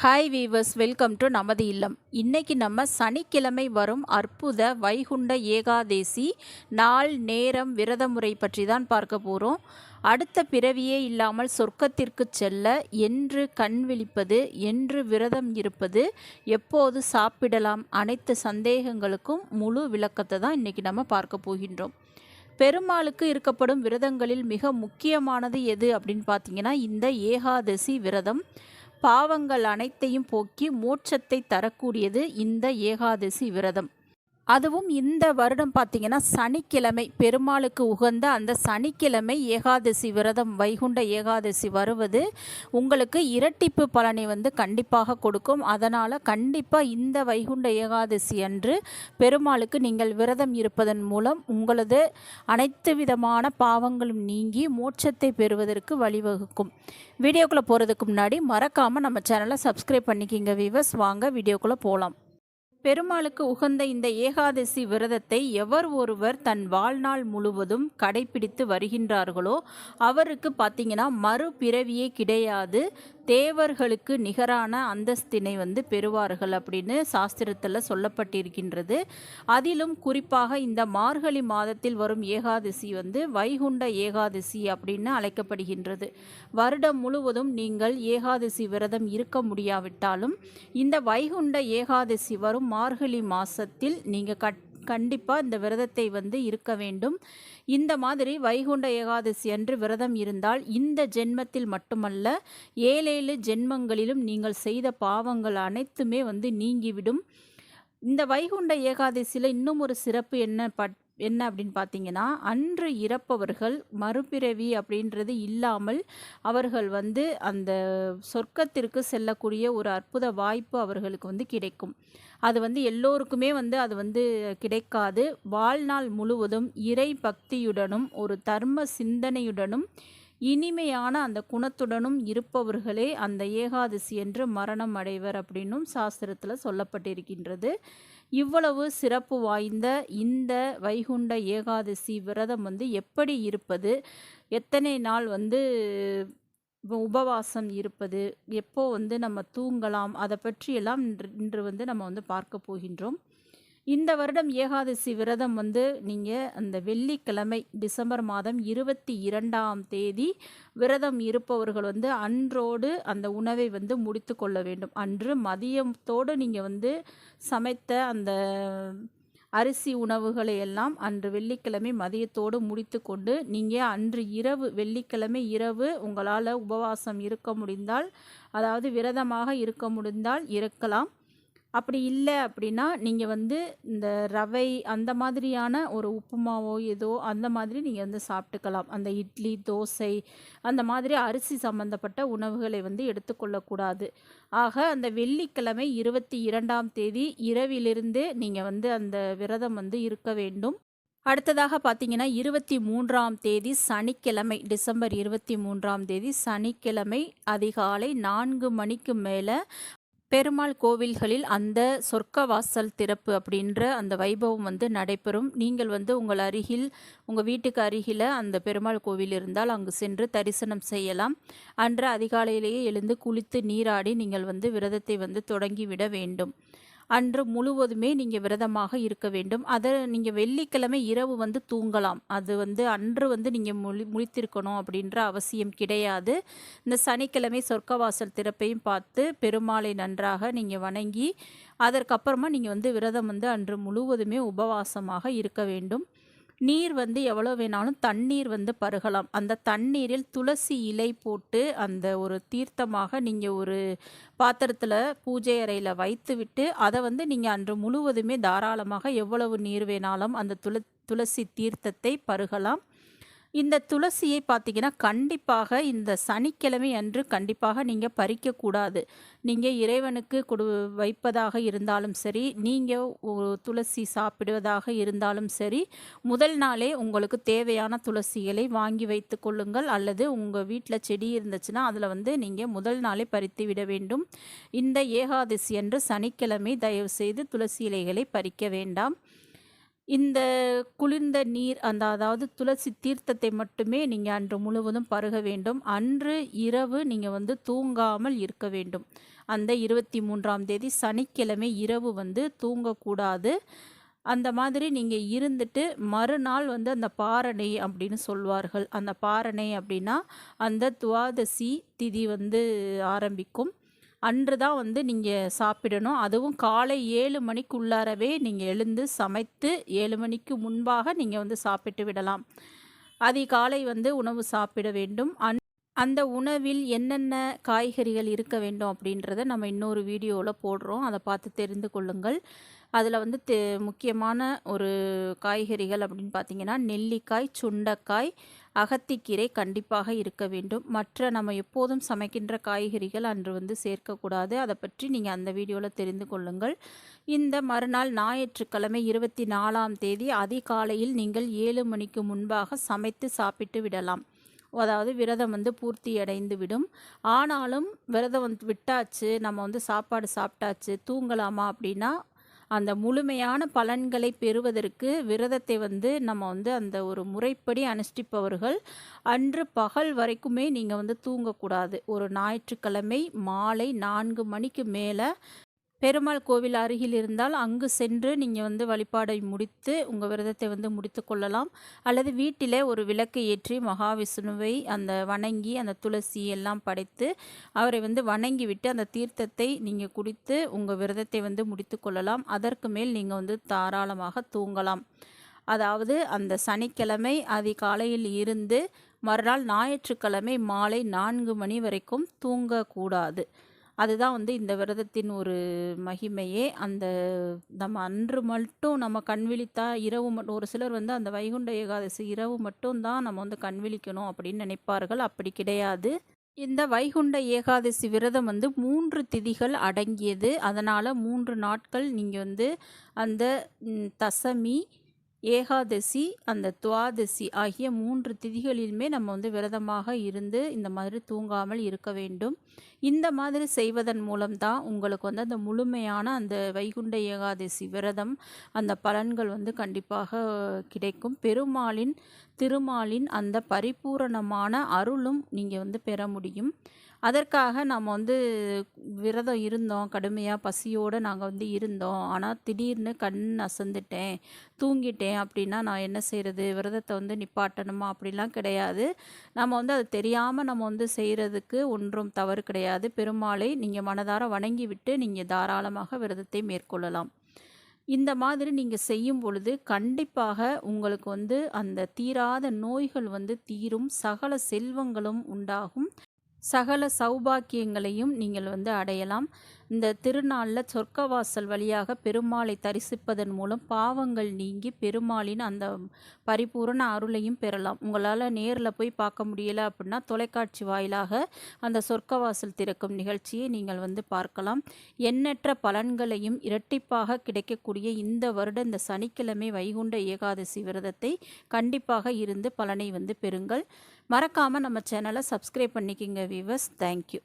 Hi viewers welcome to நமது இல்லம் இன்னைக்கு நம்ம சனிக்கிழமை வரும் அற்புத வைகுண்ட ஏகாதேசி நாள் நேரம் விரத முறை பற்றி தான் பார்க்க போகிறோம் அடுத்த பிறவியே இல்லாமல் சொர்க்கத்திற்கு செல்ல என்று கண் விழிப்பது என்று விரதம் இருப்பது எப்போது சாப்பிடலாம் அனைத்து சந்தேகங்களுக்கும் முழு விளக்கத்தை தான் இன்றைக்கி நம்ம பார்க்க போகின்றோம் பெருமாளுக்கு இருக்கப்படும் விரதங்களில் மிக முக்கியமானது எது அப்படின்னு பார்த்தீங்கன்னா இந்த ஏகாதசி விரதம் பாவங்கள் அனைத்தையும் போக்கி மோட்சத்தை தரக்கூடியது இந்த ஏகாதசி விரதம். அதுவும் இந்த வருடம் பார்த்தீங்கன்னா சனிக்கிழமை பெருமாளுக்கு உகந்த அந்த சனிக்கிழமை ஏகாதசி விரதம் வைகுண்ட ஏகாதசி வருவது உங்களுக்கு இரட்டிப்பு பலனை வந்து கண்டிப்பாக கொடுக்கும். அதனால் கண்டிப்பாக இந்த வைகுண்ட ஏகாதசி அன்று பெருமாளுக்கு நீங்கள் விரதம் இருப்பதன் மூலம் உங்களது அனைத்து விதமான பாவங்களும் நீங்கி மோட்சத்தை பெறுவதற்கு வழிவகுக்கும். வீடியோக்குள்ளே போகிறதுக்கு முன்னாடி மறக்காமல் நம்ம சேனலை சப்ஸ்கிரைப் பண்ணிக்கிங்க வீவர்ஸ் வாங்க வீடியோக்குள்ளே போகலாம் பெருமாளுக்கு உகந்த இந்த ஏகாதசி விரதத்தை எவர் ஒருவர் தன் வாழ்நாள் முழுவதும் கடைபிடித்து வருகின்றார்களோ அவருக்கு பார்த்தீங்கன்னா மறுபிறவியே கிடையாது. தேவர்களுக்கு நிகரான அந்தஸ்தினை வந்து பெறுவார்கள் அப்படின்னு சாஸ்திரத்தில் சொல்லப்பட்டிருக்கின்றது. அதிலும் குறிப்பாக இந்த மார்கழி மாதத்தில் வரும் ஏகாதசி வந்து வைகுண்ட ஏகாதசி அப்படின்னு அழைக்கப்படுகின்றது. வருடம் முழுவதும் நீங்கள் ஏகாதசி விரதம் இருக்க முடியாவிட்டாலும் இந்த வைகுண்ட ஏகாதசி வரும் மார்கழி மாதத்தில் நீங்கள் கட் கண்டிப்பாக இந்த விரதத்தை வந்து இருக்க வேண்டும். இந்த மாதிரி வைகுண்ட ஏகாதசி அன்று விரதம் இருந்தால் இந்த ஜென்மத்தில் மட்டுமல்ல ஏழேழு ஜென்மங்களிலும் நீங்கள் செய்த பாவங்கள் அனைத்துமே வந்து நீங்கிவிடும். இந்த வைகுண்ட ஏகாதசியில் இன்னும் ஒரு சிறப்பு என்ன பட் என்ன அப்படின்னு பார்த்தீங்கன்னா அன்று இறப்பவர்கள் மறுபிறவி அப்படின்றது இல்லாமல் அவர்கள் வந்து அந்த சொர்க்கத்திற்கு செல்லக்கூடிய ஒரு அற்புத வாய்ப்பு அவர்களுக்கு வந்து கிடைக்கும். அது வந்து எல்லோருக்குமே வந்து அது வந்து கிடைக்காது. வாழ்நாள் முழுவதும் இறை பக்தியுடனும் ஒரு தர்ம சிந்தனையுடனும் இனிமையான அந்த குணத்துடனும் இருப்பவர்களே அந்த ஏகாதசி என்று மரணம் அடைவர் அப்படின்னும் சாஸ்திரத்தில் சொல்லப்பட்டிருக்கின்றது. இவ்வளவு சிறப்பு வாய்ந்த இந்த வைகுண்ட ஏகாதசி விரதம் வந்து எப்படி இருப்பது? எத்தனை நாள் வந்து உபவாசம் இருப்பது? எப்போ வந்து நம்ம தூங்கலாம்? அதை பற்றியெல்லாம் இன்று இன்று வந்து நம்ம வந்து பார்க்க போகின்றோம். இந்த வருடம் ஏகாதசி விரதம் வந்து நீங்கள் அந்த வெள்ளிக்கிழமை டிசம்பர் மாதம் இருபத்தி இரண்டாம் தேதி விரதம் இருப்பவர்கள் வந்து அன்றோடு அந்த உணவை வந்து முடித்து கொள்ள வேண்டும். அன்று மதியத்தோடு நீங்கள் வந்து சமைத்த அந்த அரிசி உணவுகளை எல்லாம் அன்று வெள்ளிக்கிழமை மதியத்தோடு முடித்து கொண்டு நீங்கள் அன்று இரவு வெள்ளிக்கிழமை இரவு உங்களால் உபவாசம் இருக்க முடிந்தால் அதாவது விரதமாக இருக்க முடிந்தால் இருக்கலாம். அப்படி இல்லை அப்படின்னா நீங்கள் வந்து இந்த ரவை அந்த மாதிரியான ஒரு உப்புமாவோ ஏதோ அந்த மாதிரி நீங்கள் வந்து சாப்பிட்டுக்கலாம். அந்த இட்லி தோசை அந்த மாதிரி அரிசி சம்மந்தப்பட்ட உணவுகளை வந்து எடுத்துக்கொள்ளக்கூடாது. ஆக அந்த வெள்ளிக்கிழமை இருபத்தி இரண்டாம் தேதி இரவிலிருந்து நீங்கள் வந்து அந்த விரதம் வந்து இருக்க வேண்டும். அடுத்ததாக பார்த்தீங்கன்னா இருபத்தி மூன்றாம் தேதி சனிக்கிழமை டிசம்பர் இருபத்தி மூன்றாம் தேதி சனிக்கிழமை அதிகாலை நான்கு மணிக்கு மேலே பெருமாள் கோவில்களில் அந்த சொர்க்க வாசல் திறப்பு அப்படின்ற அந்த வைபவம் வந்து நடைபெறும். நீங்கள் வந்து உங்கள் அருகில் உங்கள் வீட்டுக்கு அருகில் அந்த பெருமாள் கோவில் இருந்தால் அங்கு சென்று தரிசனம் செய்யலாம். அன்று அதிகாலையிலேயே எழுந்து குளித்து நீராடி நீங்கள் வந்து விரதத்தை வந்து தொடங்கிவிட வேண்டும். அன்று முழுவதுமே நீங்கள் விரதமாக இருக்க வேண்டும். அதை நீங்கள் வெள்ளிக்கிழமை இரவு வந்து தூங்கலாம். அது வந்து அன்று வந்து நீங்கள் முழி முழித்திருக்கணும் அப்படின்ற அவசியம் கிடையாது. இந்த சனிக்கிழமை சொர்க்கவாசல் திறப்பையும் பார்த்து பெருமாளை நன்றாக நீங்கள் வணங்கி அதற்கப்புறமா நீங்கள் வந்து விரதம் வந்து அன்று முழுவதுமே உபவாசமாக இருக்க வேண்டும். நீர் வந்து எவ்வளோ வேணாலும் தண்ணீர் வந்து பருகலாம். அந்த தண்ணீரில் துளசி இலை போட்டு அந்த ஒரு தீர்த்தமாக நீங்கள் ஒரு பாத்திரத்தில் பூஜை அறையில் வைத்து விட்டு அதை வந்து நீங்கள் அன்று முழுவதுமே தாராளமாக எவ்வளவு நீர் வேணாலும் அந்த துள துளசி தீர்த்தத்தை பருகலாம். இந்த துளசியை பார்த்தீங்கன்னா கண்டிப்பாக இந்த சனிக்கிழமை அன்று கண்டிப்பாக நீங்கள் பறிக்கக்கூடாது. நீங்கள் இறைவனுக்கு கொடு வைப்பதாக இருந்தாலும் சரி நீங்கள் துளசி சாப்பிடுவதாக இருந்தாலும் சரி முதல் நாளே உங்களுக்கு தேவையான துளசிகளை வாங்கி வைத்து கொள்ளுங்கள். அல்லது உங்கள் வீட்டில் செடி இருந்துச்சுன்னா அதில் வந்து நீங்கள் முதல் நாளே பறித்து விட வேண்டும். இந்த ஏகாதசி அன்று சனிக்கிழமை தயவுசெய்து துளசி இலைகளை பறிக்க வேண்டாம். இந்த குளிர்ந்த நீர் அந்த அதாவது துளசி தீர்த்தத்தை மட்டுமே நீங்கள் அன்று முழுவதும் பருக வேண்டும். அன்று இரவு நீங்கள் வந்து தூங்காமல் இருக்க வேண்டும். அந்த இருபத்தி மூன்றாம் தேதி சனிக்கிழமை இரவு வந்து தூங்கக்கூடாது. அந்த மாதிரி நீங்கள் இருந்துட்டு மறுநாள் வந்து அந்த பாரணை அப்படின்னு சொல்வார்கள். அந்த பாரணை அப்படின்னா அந்த துவாதசி திதி வந்து ஆரம்பிக்கும். அன்று தான் வந்து நீங்கள் சாப்பிடணும். அதுவும் காலை ஏழு மணிக்குள்ளாரவே நீங்கள் எழுந்து சமைத்து ஏழு மணிக்கு முன்பாக நீங்கள் வந்து சாப்பிட்டு விடலாம். அதிகாலை வந்து உணவு சாப்பிட வேண்டும். அந் அந்த உணவில் என்னென்ன காய்கறிகள் இருக்க வேண்டும் அப்படின்றத நம்ம இன்னொரு வீடியோவில் போடுறோம். அதை பார்த்து தெரிந்து கொள்ளுங்கள். அதில் வந்து தெ முக்கியமான ஒரு காய்கறிகள் அப்படின்னு பார்த்தீங்கன்னா நெல்லிக்காய் சுண்டைக்காய் அகத்திக்கீரை கண்டிப்பாக இருக்க வேண்டும். மற்ற நம்ம எப்போதும் சமைக்கின்ற காய்கறிகள் அன்று வந்து சேர்க்கக்கூடாது. அதை பற்றி நீங்கள் அந்த வீடியோவில் தெரிந்து கொள்ளுங்கள். இந்த மறுநாள் ஞாயிற்றுக்கிழமை இருபத்தி நாலாம் தேதி அதிகாலையில் நீங்கள் ஏழு மணிக்கு முன்பாக சமைத்து சாப்பிட்டு விடலாம். அதாவது விரதம் வந்து பூர்த்தி அடைந்து விடும். ஆனாலும் விரதம் வந்து விட்டாச்சு நம்ம வந்து சாப்பாடு சாப்பிட்டாச்சு தூங்கலாமா அப்படின்னா அந்த முழுமையான பலன்களை பெறுவதற்கு விரதத்தை வந்து நம்ம வந்து அந்த ஒரு முறைப்படி அனுஷ்டிப்பவர்கள். அன்று பகல் வரைக்குமே நீங்கள் வந்து தூங்கக்கூடாது. ஒரு ஞாயிற்றுக்கிழமை மாலை நான்கு மணிக்கு மேலே பெருமாள் கோவில் அருகில் இருந்தால் அங்கு சென்று நீங்கள் வந்து வழிபாடை முடித்து உங்கள் விரதத்தை வந்து முடித்து கொள்ளலாம். அல்லது வீட்டிலே ஒரு விளக்கு ஏற்றி மகாவிஷ்ணுவை அந்த வணங்கி அந்த துளசி எல்லாம் படைத்து அவரை வந்து வணங்கி விட்டு அந்த தீர்த்தத்தை நீங்கள் குடித்து உங்கள் விரதத்தை வந்து முடித்து கொள்ளலாம். அதற்கு மேல் நீங்கள் வந்து தாராளமாக தூங்கலாம். அதாவது அந்த சனிக்கிழமை அதிகாலையில் இருந்து மறுநாள் ஞாயிற்றுக்கிழமை மாலை நான்கு மணி வரைக்கும் தூங்கக்கூடாது. அதுதான் வந்து இந்த விரதத்தின் ஒரு மகிமையே. அந்த நம்ம அன்று மட்டும் நம்ம கண் விழித்தா இரவு மட்டும் ஒரு சிலர் வந்து அந்த வைகுண்ட ஏகாதசி இரவு மட்டும் தான் நம்ம வந்து கண் விழிக்கணும் அப்படின்னு நினைப்பார்கள். அப்படி கிடையாது. இந்த வைகுண்ட ஏகாதசி விரதம் வந்து மூன்று திதிகள் அடங்கியது. அதனால் மூன்று நாட்கள் நீங்கள் வந்து அந்த தசமி ஏகாதசி அந்த துவாதசி ஆகிய மூன்று திதிகளிலுமே நம்ம வந்து விரதமாக இருந்து இந்த மாதிரி தூங்காமல் இருக்க வேண்டும். இந்த மாதிரி செய்வதன் மூலம்தான் உங்களுக்கு வந்து அந்த முழுமையான அந்த வைகுண்ட ஏகாதசி விரதம் அந்த பலன்கள் வந்து கண்டிப்பாக கிடைக்கும். பெருமாளின் திருமாலின் அந்த பரிபூரணமான அருளும் நீங்கள் வந்து பெற முடியும். அதற்காக நம்ம வந்து விரதம் இருந்தோம் கடுமையாக பசியோடு நாங்கள் வந்து இருந்தோம். ஆனால் திடீர்னு கண் அசந்துட்டேன் தூங்கிட்டேன் அப்படின்னா நான் என்ன செய்கிறது விரதத்தை வந்து நிப்பாட்டணுமா? அப்படிலாம் கிடையாது. நம்ம வந்து அது தெரியாமல் நம்ம வந்து செய்கிறதுக்கு ஒன்றும் தவறு கிடையாது. கிடையாது. பெருமாளை நீங்கள் மனதார வணங்கி விட்டு நீங்கள் தாராளமாக விரதத்தை மேற்கொள்ளலாம். இந்த மாதிரி நீங்கள் செய்யும் பொழுது கண்டிப்பாக உங்களுக்கு வந்து அந்த தீராத நோய்கள் வந்து தீரும். சகல செல்வங்களும் உண்டாகும். சகல சௌபாக்கியங்களையும் நீங்கள் வந்து அடையலாம். இந்த திருநாளில் சொர்க்கவாசல் வழியாக பெருமாளை தரிசிப்பதன் மூலம் பாவங்கள் நீங்கி பெருமாளின் அந்த பரிபூரண அருளையும் பெறலாம். உங்களால் நேரில் போய் பார்க்க முடியலை அப்படின்னா தொலைக்காட்சி வாயிலாக அந்த சொர்க்கவாசல் திறக்கும் நிகழ்ச்சியை நீங்கள் வந்து பார்க்கலாம். எண்ணற்ற பலன்களையும் இரட்டிப்பாக கிடைக்கக்கூடிய இந்த வருடம் இந்த சனிக்கிழமை வைகுண்ட ஏகாதசி விரதத்தை கண்டிப்பாக இருந்து பலனை வந்து பெறுங்கள். மறக்காமல் நம்ம சேனலை சப்ஸ்கிரைப் பண்ணிக்கிங்க வீவர்ஸ் தேங்க்யூ